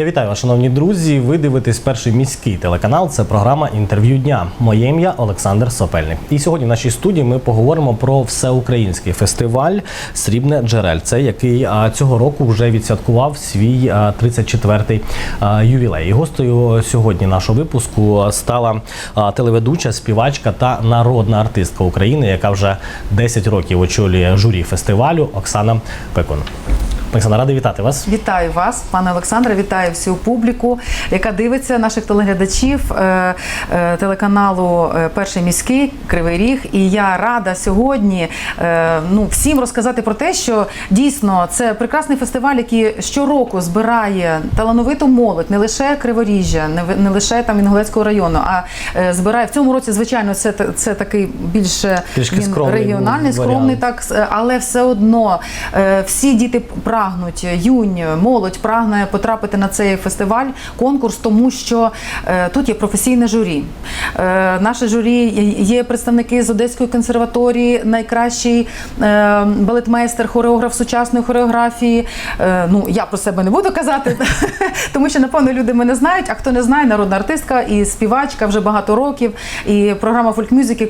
Я вітаю вас, шановні друзі. Ви дивитесь перший міський телеканал. Це програма інтерв'ю дня. Моє ім'я Олександр Сопельник. І сьогодні в нашій студії ми поговоримо про всеукраїнський фестиваль Срібне джерельце, який цього року вже відсвяткував свій а, 34-й ювілей. І гостею сьогодні нашого випуску стала телеведуча, співачка та народна артистка України, яка вже 10 років очолює журі фестивалю Оксана Пекун. Оксана, радий вітати вас. Вітаю вас, пане Олександре. Вітаю всю публіку, яка дивиться наших телеглядачів е, е, телеканалу е, Перший міський Кривий Ріг. І я рада сьогодні ну, всім розказати про те, що дійсно це прекрасний фестиваль, який щороку збирає талановиту молодь, не лише Криворіжжя, не, лише там Інгулецького району, а збирає в цьому році, звичайно, це, це такий більше він скромний регіональний, скромний варіант. так, але все одно всі діти прагнуть, юнь, молодь прагне потрапити на цей фестиваль, конкурс, тому що е, тут є професійне журі. Е, Наше журі є представники з Одеської консерваторії, найкращий е, балетмейстер, хореограф сучасної хореографії. Ну я про себе не буду казати, тому що напевно люди мене знають. А хто не знає, народна артистка і співачка вже багато років. І програма фольк-мюзик,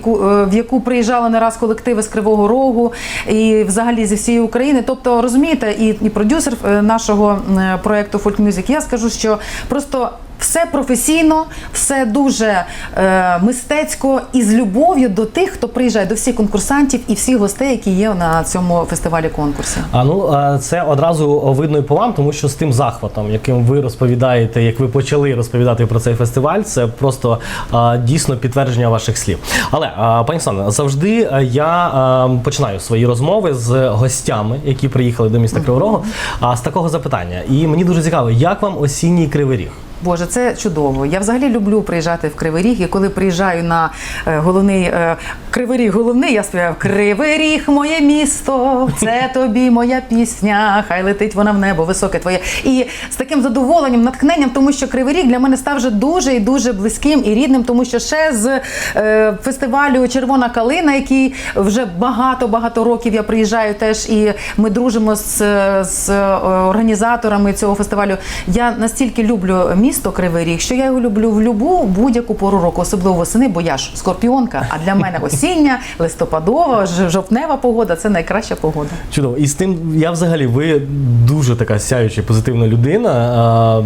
в яку приїжджали не раз колективи з Кривого Рогу і взагалі зі всієї України. Тобто, розумієте, і, і продюсер е, нашого е, проекту Фольк-мюзик, я скажу, що просто. Все професійно, все дуже е, мистецько і з любов'ю до тих, хто приїжджає, до всіх конкурсантів і всіх гостей, які є на цьому фестивалі конкурсі. А ну це одразу видно і по вам, тому що з тим захватом, яким ви розповідаєте, як ви почали розповідати про цей фестиваль, це просто а, дійсно підтвердження ваших слів. Але а, пані Оксана, завжди я а, починаю свої розмови з гостями, які приїхали до міста Кривого Рогу, а з такого запитання. І мені дуже цікаво, як вам осінній кривий ріг? Боже, це чудово. Я взагалі люблю приїжджати в Кривий Ріг. І коли приїжджаю на е, головний е, Кривий Ріг головний, я співаю Кривий Ріг, моє місто, це тобі моя пісня. Хай летить вона в небо, високе твоє. І з таким задоволенням, натхненням, тому що Кривий Ріг для мене став вже дуже і дуже близьким і рідним, тому що ще з е, фестивалю Червона калина, який вже багато багато років я приїжджаю теж, і ми дружимо з, з організаторами цього фестивалю. Я настільки люблю місто Кривий Ріг, що я його люблю в любу будь-яку пору року, особливо восени, бо я ж скорпіонка. А для мене осіння, листопадова, жовтнева погода це найкраща погода. Чудово. І з тим, я взагалі, ви дуже така сяюча, позитивна людина.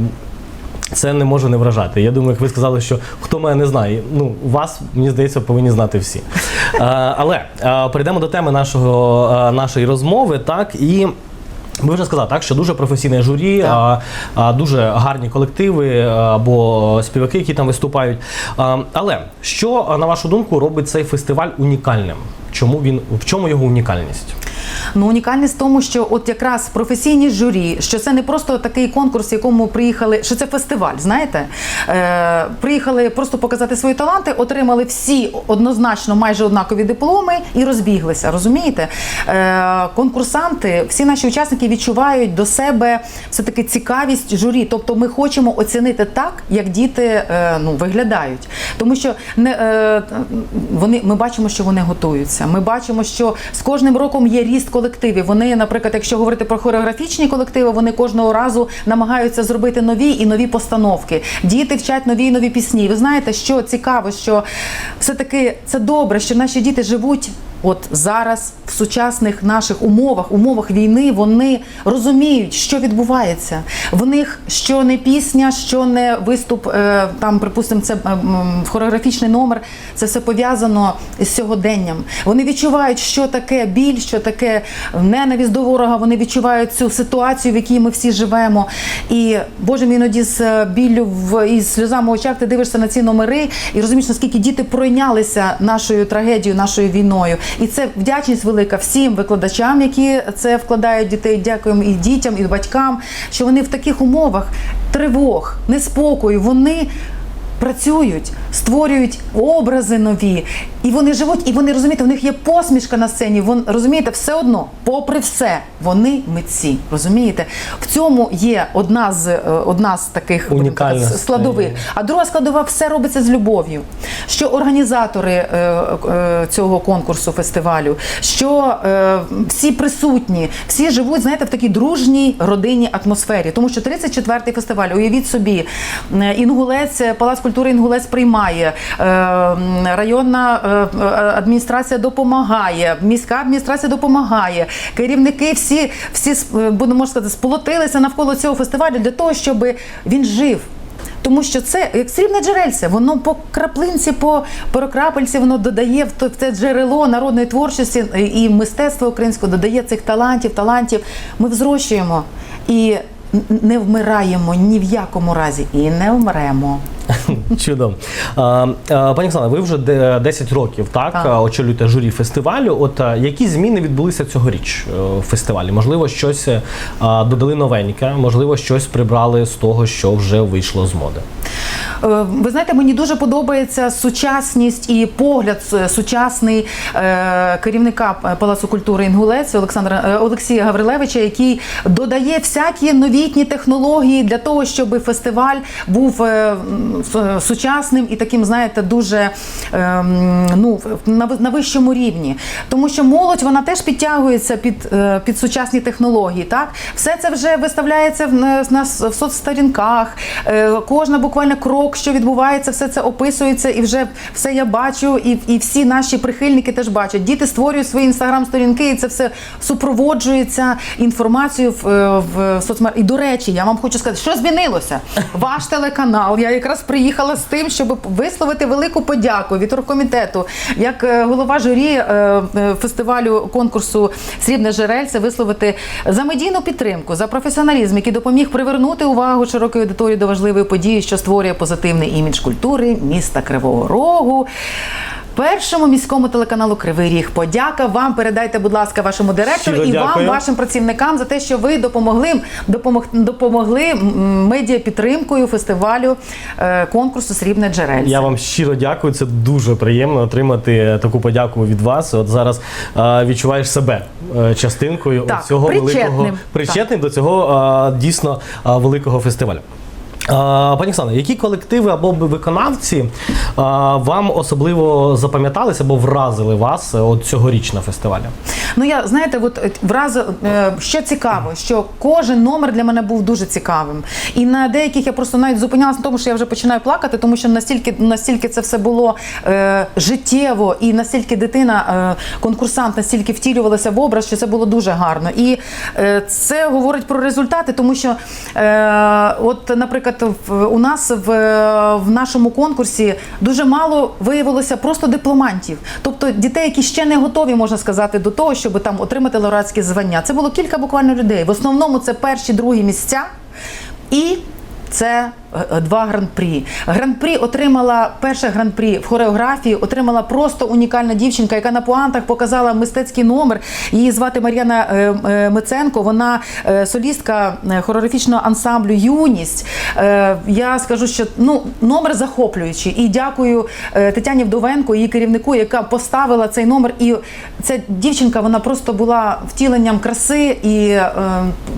Це не може не вражати. Я думаю, як ви сказали, що хто мене не знає, ну вас, мені здається, повинні знати всі. А, але а, перейдемо до теми нашого, а, нашої розмови, так і. Ви вже сказали, так, що дуже професійне журі, Так. а, а, дуже гарні колективи або співаки, які там виступають. А, але що, на вашу думку, робить цей фестиваль унікальним? Чому він в чому його унікальність? Ну, унікальність в тому, що от якраз професійні журі, що це не просто такий конкурс, якому приїхали, що це фестиваль, знаєте? Е, приїхали просто показати свої таланти, отримали всі однозначно майже однакові дипломи і розбіглися. Розумієте? Е, конкурсанти, всі наші учасники відчувають до себе все-таки цікавість журі. Тобто ми хочемо оцінити так, як діти е, ну, виглядають. Тому що не, е, вони, ми бачимо, що вони готуються. Ми бачимо, що з кожним роком є ріст колективів. Вони, наприклад, якщо говорити про хореографічні колективи, вони кожного разу намагаються зробити нові і нові постановки. Діти вчать нові і нові пісні. Ви знаєте, що цікаво, що все-таки це добре, що наші діти живуть. От зараз в сучасних наших умовах, умовах війни, вони розуміють, що відбувається. В них що не пісня, що не виступ, е, там, припустимо, це хореографічний номер. Це все пов'язано з сьогоденням. Вони відчувають, що таке біль, що таке ненависть до ворога. Вони відчувають цю ситуацію, в якій ми всі живемо. І Боже мій іноді з е, біллю в і сльозами в очах ти дивишся на ці номери і розумієш, наскільки діти пройнялися нашою трагедією, нашою війною. І це вдячність велика всім викладачам, які це вкладають дітей. Дякуємо і дітям, і батькам, що вони в таких умовах тривог, неспокою, вони працюють, створюють образи нові, і вони живуть, і вони розумієте, у них є посмішка на сцені. Вон розумієте, все одно, попри все, вони митці. Розумієте, в цьому є одна з е, одна з таких будемо складових. А друга складова все робиться з любов'ю. Що організатори е, е, цього конкурсу фестивалю, що е, всі присутні, всі живуть, знаєте, в такій дружній родинній атмосфері. Тому що 34-й фестиваль, уявіть собі, е, інгулець, е, палац культури інгулець приймає, е, районна е, е, адміністрація допомагає, міська адміністрація допомагає. Керівники всі, всі будемо сказати, сполотилися навколо цього фестивалю для того, щоб він жив. Тому що це як срібне джерельце, воно по краплинці, по прокрапельці, воно додає в це джерело народної творчості і мистецтва українського додає цих талантів, талантів. Ми взрощуємо і не вмираємо ні в якому разі, і не вмремо. Чудово. Пані Оксана, ви вже де- 10 років так, Так. очолюєте журі фестивалю. От які зміни відбулися цьогоріч е, в фестивалі? Можливо, щось е, додали новеньке, можливо, щось прибрали з того, що вже вийшло з моди. Е, Ви знаєте, мені дуже подобається сучасність і погляд сучасний керівника Палацу культури Інгулець Олександра Олексія Гаврилевича, який додає всякі новітні технології для того, щоб фестиваль був сучасним і таким, знаєте, дуже е, ну, на, вищому рівні. Тому що молодь вона теж підтягується під, е, під сучасні технології. Так, все це вже виставляється в на в соцсторінках. Е, Кожна буквально крок, що відбувається, все це описується, і вже все я бачу, і, і всі наші прихильники теж бачать. Діти створюють свої інстаграм-сторінки, і це все супроводжується інформацією в, е, в соцмережах. І до речі, я вам хочу сказати, що змінилося. Ваш телеканал. Я якраз приїхала з тим, щоб висловити велику подяку від оргкомітету, як е, голова журі е, е, фестивалю конкурсу Срібне жерельце, висловити за медійну підтримку, за професіоналізм, який допоміг привернути увагу широкої аудиторії до важливої події, що створює позитивний імідж культури міста Кривого Рогу. Першому міському телеканалу Кривий Ріг. Подяка вам. Передайте, будь ласка, вашому директору Щиро і вам, вашим працівникам за те, що ви допомогли допомог, допомогли м, медіа підтримкою фестивалю е, конкурсу Срібне джерельце. Я вам щиро дякую. Це дуже приємно отримати таку подяку від вас. От зараз а, відчуваєш себе е, частинкою Так, цього причетним. великого причетним до цього дійсно великого фестивалю. Пані Оксано, які колективи або виконавці вам особливо запам'яталися або вразили вас е, от цьогоріч на фестивалі? Ну я знаєте, от е, враз е, що цікаво, що кожен номер для мене був дуже цікавим. І на деяких я просто навіть зупинялася на тому, що я вже починаю плакати, тому що настільки настільки це все було е, життєво, і настільки дитина, е, конкурсант, настільки втілювалася в образ, що це було дуже гарно. І е, це говорить про результати, тому що, е, от, наприклад, в, у нас в, в нашому конкурсі дуже мало виявилося просто дипломантів, тобто дітей, які ще не готові, можна сказати, до того, щоб там отримати лауреатські звання. Це було кілька буквально людей. В основному це перші, другі місця і. Це два гран-прі. Гран-прі отримала перше гран-прі в хореографії, отримала просто унікальна дівчинка, яка на пуантах показала мистецький номер. Її звати Мар'яна е, е, Миценко. Вона е, солістка е, хореографічного ансамблю Юність. Е, Я скажу, що ну номер захоплюючий. І дякую е, Тетяні Вдовенко, її керівнику, яка поставила цей номер. І ця дівчинка вона просто була втіленням краси і е,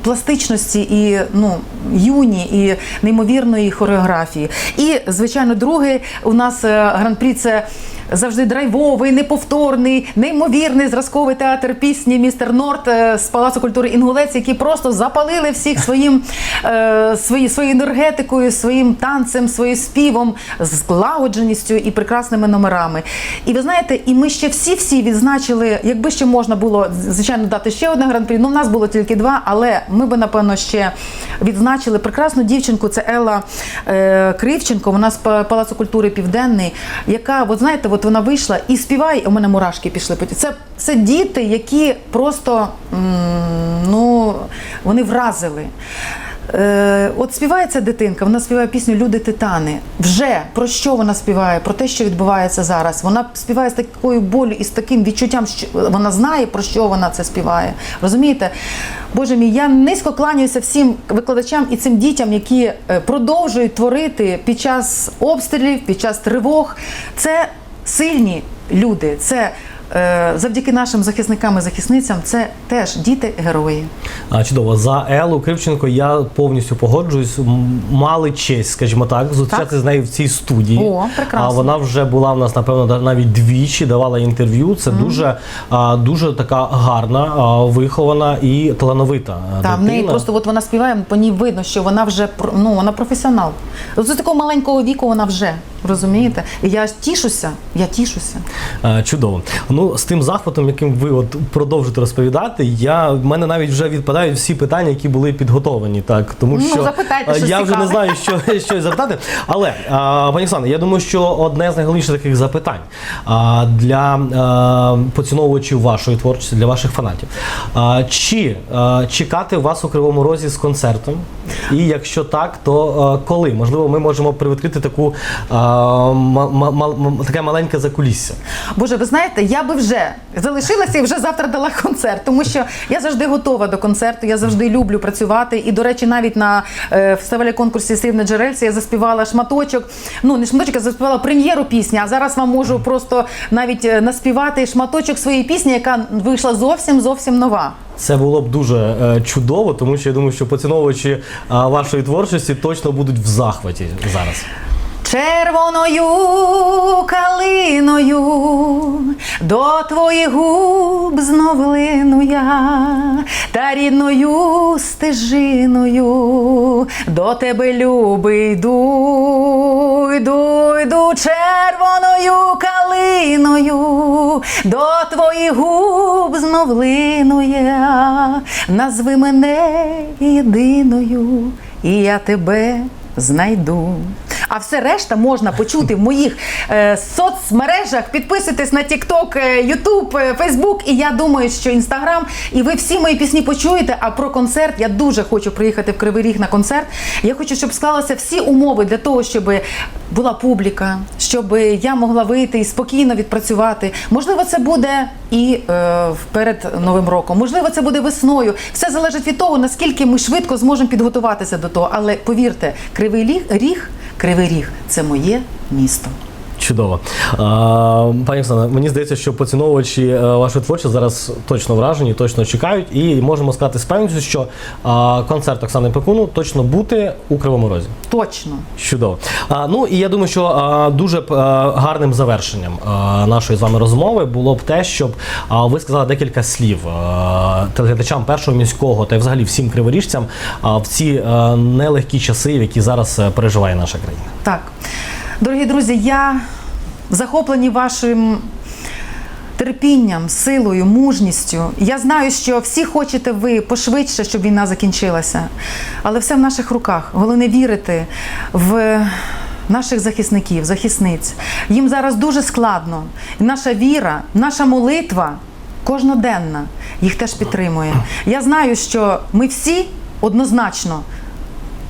пластичності, і ну юні, і неймовірної хореографії. І звичайно, другий у нас е, гран-прі це. Завжди драйвовий, неповторний, неймовірний зразковий театр пісні містер Норт е, з Палацу культури Інгулець, які просто запалили всіх своїм е, свої, своєю енергетикою, своїм танцем, своїм співом, злагодженістю і прекрасними номерами. І ви знаєте, і ми ще всі-всі відзначили, якби ще можна було звичайно дати ще одне гран-прі. Ну, в нас було тільки два, але ми би напевно ще відзначили прекрасну дівчинку. Це Елла е, Кривченко. Вона з Палацу культури Південний, яка, от знаєте, от вона вийшла і співає. У мене мурашки пішли. Це, це діти, які просто ну, вони вразили. Е, от співає ця дитинка, вона співає пісню Люди Титани. Вже про що вона співає? Про те, що відбувається зараз. Вона співає з такою болю і з таким відчуттям, що вона знає, про що вона це співає. Розумієте? Боже мій, я низько кланяюся всім викладачам і цим дітям, які е, продовжують творити під час обстрілів, під час тривог. Це сильні люди. Це завдяки нашим захисникам і захисницям, це теж діти герої. А, Чудово, за Елу Кривченко я повністю погоджуюсь. Мали честь, скажімо так, зустрічатися Так. з нею в цій студії. О, прекрасно. А вона вже була в нас, напевно, навіть двічі давала інтерв'ю. Це дуже, а, дуже така гарна, вихована і талановита. Та в неї просто от вона співає, по ній видно, що вона вже ну вона професіонал. З такого маленького віку вона вже розумієте. І я тішуся, я тішуся. Е, Чудово. Ну з тим захватом, яким ви от продовжите розповідати, я в мене навіть вже відпадають всі питання, які були підготовані. Так тому Ну, що запитайте, е, я вже не знаю, що, що запитати. Але а, пані Оксана, я думаю, що одне з найголовніших таких запитань а, для а, поціновувачів вашої творчості, для ваших фанатів. А, чи а, чекати вас у Кривому Розі з концертом? І якщо так, то а, коли? Можливо, ми можемо привідкрити таку таке маленьке закулісся. Боже, ви знаєте, я би вже залишилася і вже завтра дала концерт, тому що я завжди готова до концерту, я завжди люблю працювати. І, до речі, навіть на е, фестивалі конкурсі Срібне джерельце я заспівала шматочок. Ну, не шматочок, я заспівала прем'єру пісні. А зараз вам можу просто навіть е, наспівати шматочок своєї пісні, яка вийшла зовсім зовсім нова. Це було б дуже е, чудово, тому що я думаю, що поціновувачі е, вашої творчості точно будуть в захваті зараз. Червоною калиною до твоїх губ знов я, та рідною стежиною до тебе любий йду, йду, йду червоною калиною, до твоїх губ знов я, назви мене єдиною, і я тебе знайду. А все решта можна почути в моїх е, соцмережах. Підписуйтесь на TikTok, е, YouTube, е, Facebook. І я думаю, що Instagram. І ви всі мої пісні почуєте. А про концерт я дуже хочу приїхати в Кривий Ріг на концерт. Я хочу, щоб склалися всі умови для того, щоб була публіка, щоб я могла вийти і спокійно відпрацювати. Можливо, це буде і е, перед новим роком. Можливо, це буде весною. Все залежить від того, наскільки ми швидко зможемо підготуватися до того. Але повірте, Кривий Ріг, Ріг, Кривий Ріг це моє місто. Чудово. Пані Оксана, мені здається, що поціновувачі е, вашої творчості зараз точно вражені, точно чекають, і можемо сказати з певністю, що концерт Оксани Пекуну точно бути у Кривому Розі. Точно. Чудово. Ну і я думаю, що дуже б, а, гарним завершенням а, нашої з вами розмови було б те, щоб ви сказали декілька слів телеглядачам першого міського та й взагалі всім криворіжцям в ці нелегкі часи, в які зараз е, переживає наша країна. Так, дорогі друзі, я захоплені вашим терпінням, силою, мужністю. Я знаю, що всі хочете ви пошвидше, щоб війна закінчилася. Але все в наших руках. Головне вірити в. Наших захисників, захисниць. Їм зараз дуже складно. І наша віра, наша молитва кожноденна їх теж підтримує. Я знаю, що ми всі однозначно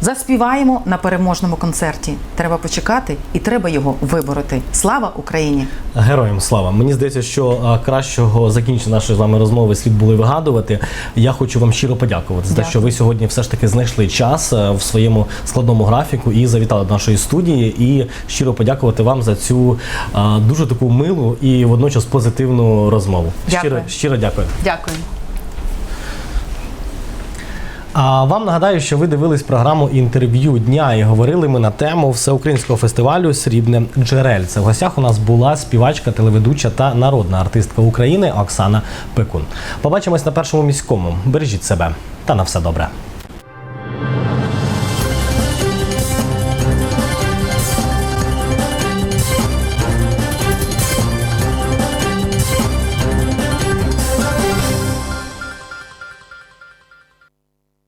Заспіваємо на переможному концерті. Треба почекати і треба його вибороти. Слава Україні! Героям слава. Мені здається, що кращого закінчення нашої з вами розмови слід було вигадувати. Я хочу вам щиро подякувати за те, що ви сьогодні все ж таки знайшли час в своєму складному графіку і завітали до нашої студії. І щиро подякувати вам за цю дуже таку милу і водночас позитивну розмову. Дякую. Щиро, щиро дякую. Дякую. А вам нагадаю, що ви дивились програму інтерв'ю дня і говорили ми на тему всеукраїнського фестивалю Срібне джерельце. В гостях у нас була співачка, телеведуча та народна артистка України Оксана Пекун. Побачимось на першому міському. Бережіть себе та на все добре.